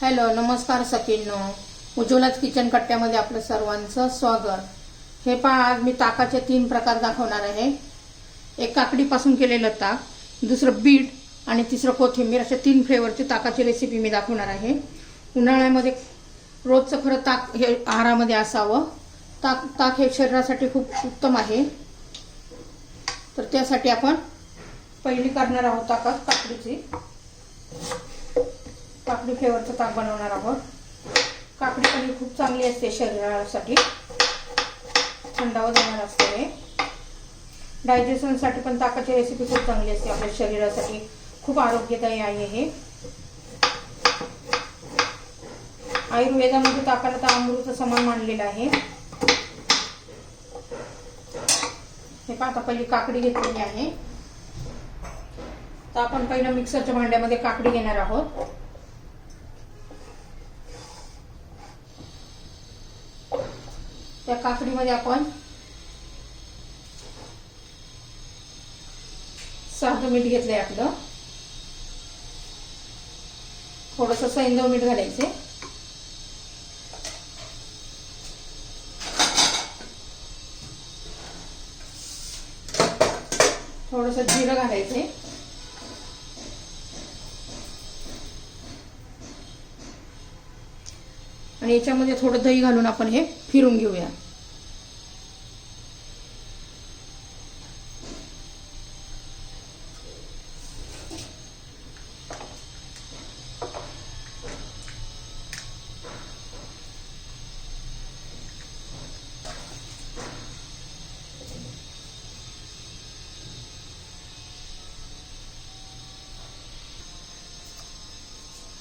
Hello नमस्कार सखींनो. उज्ज्वलाच kitchen कट्ट्यामध्ये आपलं सर्वांचं स्वागत. हे पहा आज मी ताकाचे तीन प्रकार दाखवणार आहे. एक काकडीपासून केलेलं ताक दुसरं बीट आणि तिसरं कोथिंबीर अशा तीन फ्लेवरची ताकाची रेसिपी मी दाखवणार आहे. उन्हाळ्यामध्ये रोजचं खरं ताक हे आहारामध्ये असावं. ताक ताक हे शरीरासाठी खूप उत्तम आहे. तर त्यासाठी आपण पहिली करणार आहोत ताकात काकडीची. काकडी फ्लेवरचं ताक बनवणार आहोत. काकडी पण खूप चांगली असते शरीरासाठी. थंडावं देणार असते. हे डायजेशनसाठी पण ताकाची रेसिपी खूप चांगली असते. आपल्या शरीरासाठी खूप आरोग्यदायी आहे हे. आयुर्वेदामध्ये ताकाला तर अमृत समान मानलेलं आहे. हे पाहता आता पहिली काकडी घेतलेली आहे. तर आपण पहिलं मिक्सरच्या भांड्यामध्ये काकडी घेणार आहोत. त्या काकडीमध्ये आपण साधं मीठ घेतलंय आपलं. थोडस सैंदव मीठ घालायचे थोडस जिरं घालायचे आणि याच्यामध्ये थोडं दही घालून आपण हे फिरून घेऊया.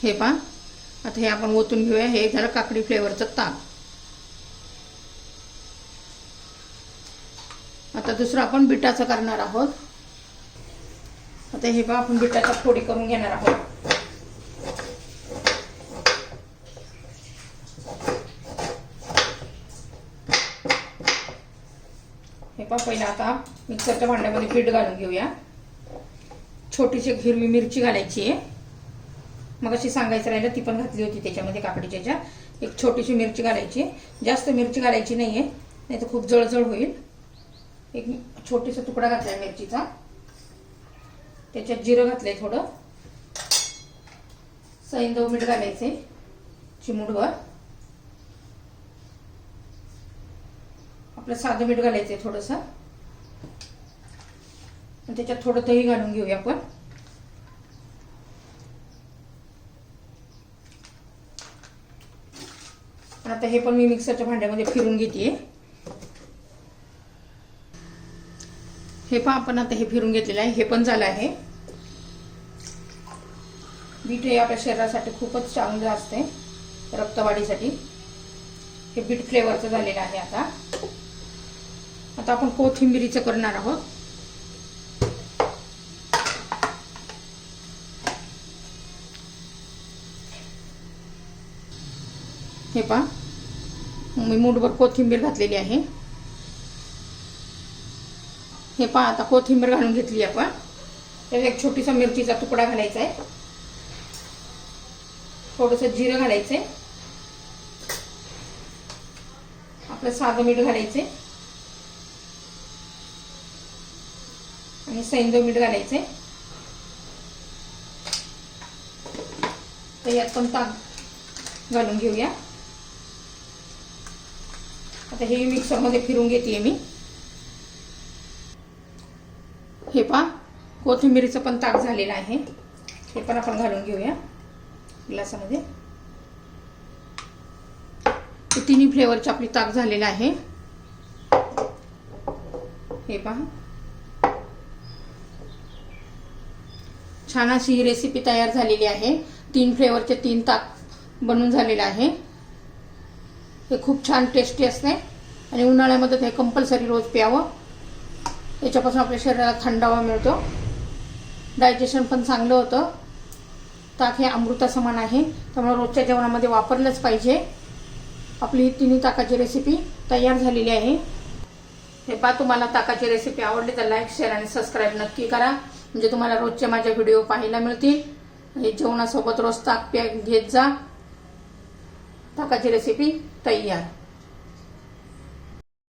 हे पहा. आता हे आपण ओतून घेऊया. हे झालं काकडी फ्लेवरचं ताक. आता दुसरं आपण बिटाचं करणार आहोत. आता हे पहा आपण बिटाच्या फोडी करून घेणार आहोत. हे पहा पहिलं आता मिक्सरच्या भांड्यामध्ये पीठ घालून घेऊया. छोटीशी हिरवी मिरची घालायची आहे. मग अशी सांगायचं राहिलं ती पण घातली होती त्याच्यामध्ये काकडीच्या ज्या एक छोटीशी मिरची घालायची. जास्त मिरची घालायची नाहीये नाही तर खूप जळजळ होईल. एक छोटीसा तुकडा घातलाय मिरचीचा. त्याच्यात जिरं घातलंय थोडं. सैंदव मीठ घालायचे चिमुडवर आपलं साधं मीठ घालायचंय थोडंसं. त्याच्यात थोडं दही घालून घेऊया आपण. आता हे पण मी मिक्सरच्या भांड्यामध्ये फिरून घेते हे पण आपण आता हे फिरून घेतलेलं आहे. हे पण झालं आहे. बीट हे आपल्या शरीरासाठी खूपच चांगलं असते रक्तवाढीसाठी. हे बीट फ्लेवरचं झालेलं आहे आता. आता आपण कोथिंबिरीचं करणार आहोत. हे पहा. मी मूठभर कोथिंबीर घातलेली आहे. हे पहा आता कोथिंबीर घालून घेतली आपण. त्यात एक छोटीसा मिरचीचा तुकडा घालायचा आहे. थोडंसं जिरं घालायचं आहे आपलं साधं मीठ घालायचे आणि सैंदव मीठ घालायचे तर यात पण ताक घालून घेऊया. आता हे मिक्सरमध्ये फिरून घेते मी. हे पा कोथिंबीरीचं पण ताक झालेलं आहे. हे पण आपण घालून घेऊया ग्लासामध्ये. तिन्ही फ्लेवरचे आपली ताक झालेलं आहे. हे पहा. छान अशी ही रेसिपी तयार झालेली आहे. तीन फ्लेवरचे तीन ताक बनून झालेलं आहे. हे खूप छान टेस्टी असते. आणि उन्हाळ्यामध्ये हे कंपल्सरी रोज प्यावं. याच्यापासून आपल्या शरीराला थंडावा मिळतो. डायजेशन पण चांगलं होतं. ताक हे अमृतासमान आहे. त्यामुळे रोजच्या जेवणामध्ये वापरलंच पाहिजे. आपली ही तिन्ही ताकाची रेसिपी तयार झालेली आहे. हे पा तुम्हाला ताकाची रेसिपी आवडली तर लाईक शेअर आणि सबस्क्राईब नक्की करा. म्हणजे तुम्हाला रोजचे माझे व्हिडिओ पाहायला मिळतील. हे जेवणासोबत रोज ताक प्या घेत जा. ताकाची रेसिपी तयार